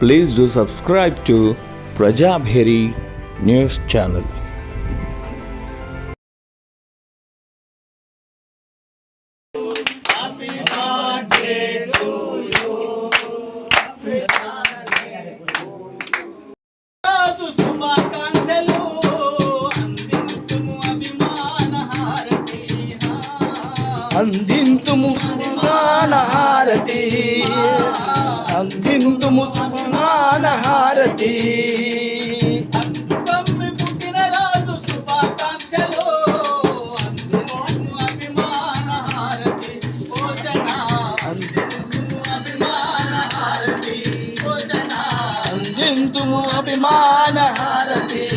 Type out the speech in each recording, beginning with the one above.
please do subscribe to Prajabheri News Channel. अंदिन तुम हारती అభిమాన హారతి. అందింతుము సుమాన హారతి. అందింతుము అభిమాన హారతి. హారతి.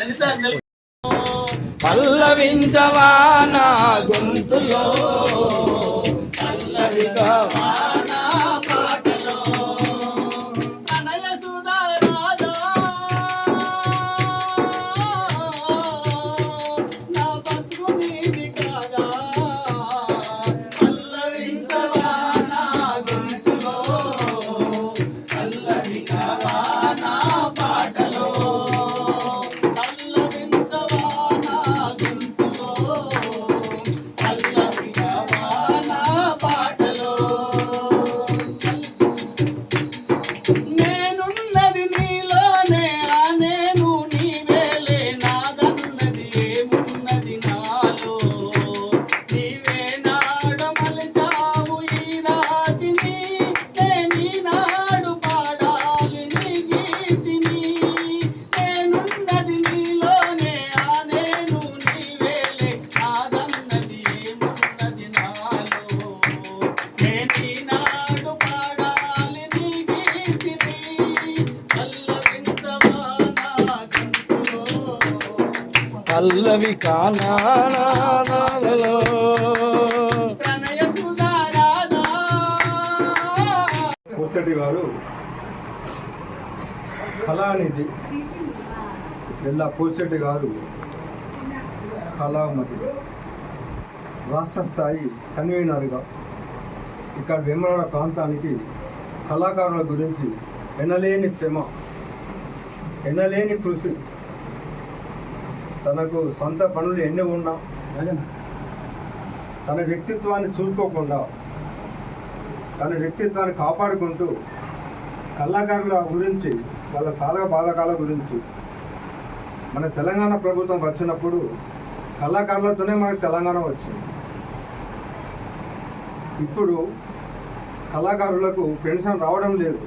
రండి సార్ నిల్- పల్లవించవా నా గొంతులో? పల్లవి కానాలలో కోసటి గారు కళానిధి ఎల్లా కోసెట్టి గారు కళామతి. రాష్ట్ర స్థాయి కన్వీనర్గా ఇక్కడ వేమరాడ ప్రాంతానికి కళాకారుల గురించి ఎనలేని శ్రమ ఎనలేని కృషి తనకు సొంత పనులు ఎన్ని ఉన్నా తన వ్యక్తిత్వాన్ని చూసుకోకుండా తన వ్యక్తిత్వాన్ని కాపాడుకుంటూ కళాకారుల గురించి వాళ్ళ సాధక బాధకాల గురించి మన తెలంగాణ ప్రభుత్వం వచ్చినప్పుడు కళాకారులతోనే మనకు తెలంగాణ వచ్చింది. ఇప్పుడు కళాకారులకు పెన్షన్ రావడం లేదు.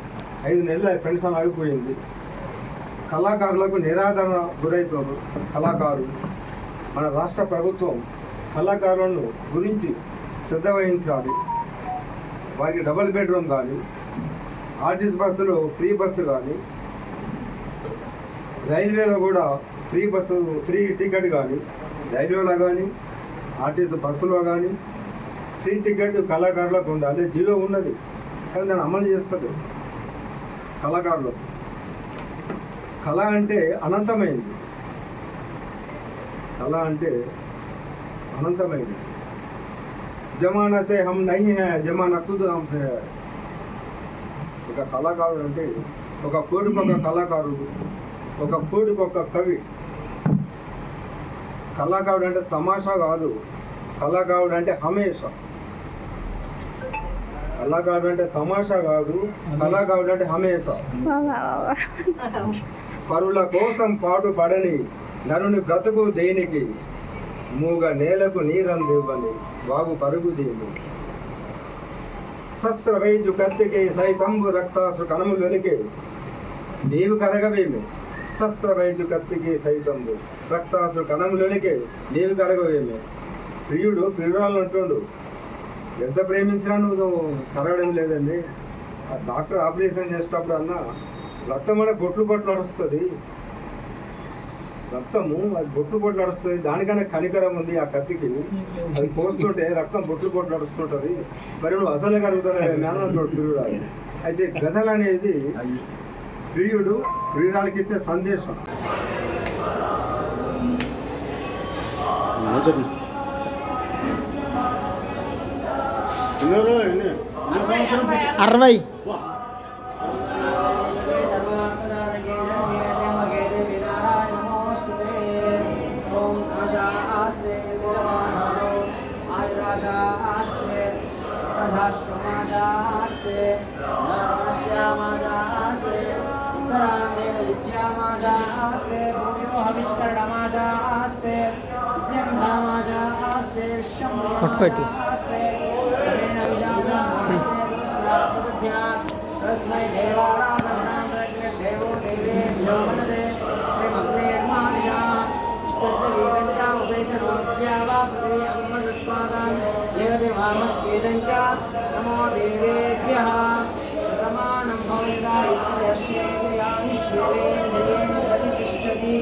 ఐదు నెలలు పెన్షన్ ఆగిపోయింది. కళాకారులకు నిరాదరణ గురవుతారు కళాకారులు. మన రాష్ట్ర ప్రభుత్వం కళాకారులను గురించి శ్రద్ధ వహించాలి. వారికి డబుల్ బెడ్రూమ్ కానీ ఆర్టీసీ బస్సులో ఫ్రీ బస్సు కానీ రైల్వేలో కూడా ఫ్రీ బస్సు ఫ్రీ టికెట్ కానీ రైల్వేలో కానీ ఆర్టీసీ బస్సులో కానీ ఫ్రీ టికెట్ కళాకారులకు ఉంది అదే జీవో ఉన్నది. కానీ దాన్ని అమలు చేస్తారు కళాకారులు. కళ అంటే అనంతమైంది కళ అంటే అనంతమైంది జమానా సే హమ్ నహీ హై జమానా ఖుద్ హమ్సే ఒక కళాకారుడు అంటే ఒక కోడికి ఒక కళాకారుడు ఒక కోడికి ఒక కవి. కళాకారుడు అంటే తమాషా కాదు. కళాకారుడు అంటే హమేష. కళాకారుడు అంటే తమాషా కాదు. కళాకారుడు అంటే హమేష. పరుల కోసం పాటుపడని నరుని బ్రతుకు దేనికి? మూగ నేలకు నీరందివ్వని బాగు పరుగు దేని? శస్త్ర వైద్యు కత్తికి సైతంబు రక్తాసు కణములొలికి నీవు కరగవేమి? శస్త్ర వైద్యు కత్తికి సైతంబు రక్తాసు కణములొలికి నీవు కరగవేమి? ప్రియుడు ప్రియురాలు అంటుండు ఎంత ప్రేమించినా నువ్వు కరగడం లేదండి. ఆ డాక్టర్ ఆపరేషన్ చేసేటప్పుడు అన్నా రక్తం అంటే బొట్లు బొట్లు నడుస్తుంది రక్తము అది బొట్లు బొట్లు నడుస్తుంది దానికన్నా కనికరం ఉంది ఆ కత్తికి. అది కోస్తుంటే రక్తం బొట్లు బొట్లు నడుస్తుంటది మరి నువ్వు అసలే కలుగుతానే మేనల్లోడు ప్రియుడు అయితే గజల్ అనేది ప్రియుడు ప్రియురాలకి ఇచ్చే సందేశం. అరవై. श्वमजास्ते श्यामजास्ते करासे विद्यामाजास्ते गुरुभ्यो हविष्करणमाजास्ते विद्यम्धामाजास्ते विश्वम्यामाजास्ते हरेण विजामाजास्ते तस्मै देवारा रामस्वेदञ्च नमो देवेभ्यः प्रमाणं भवदायिष्यते नितिष्ठति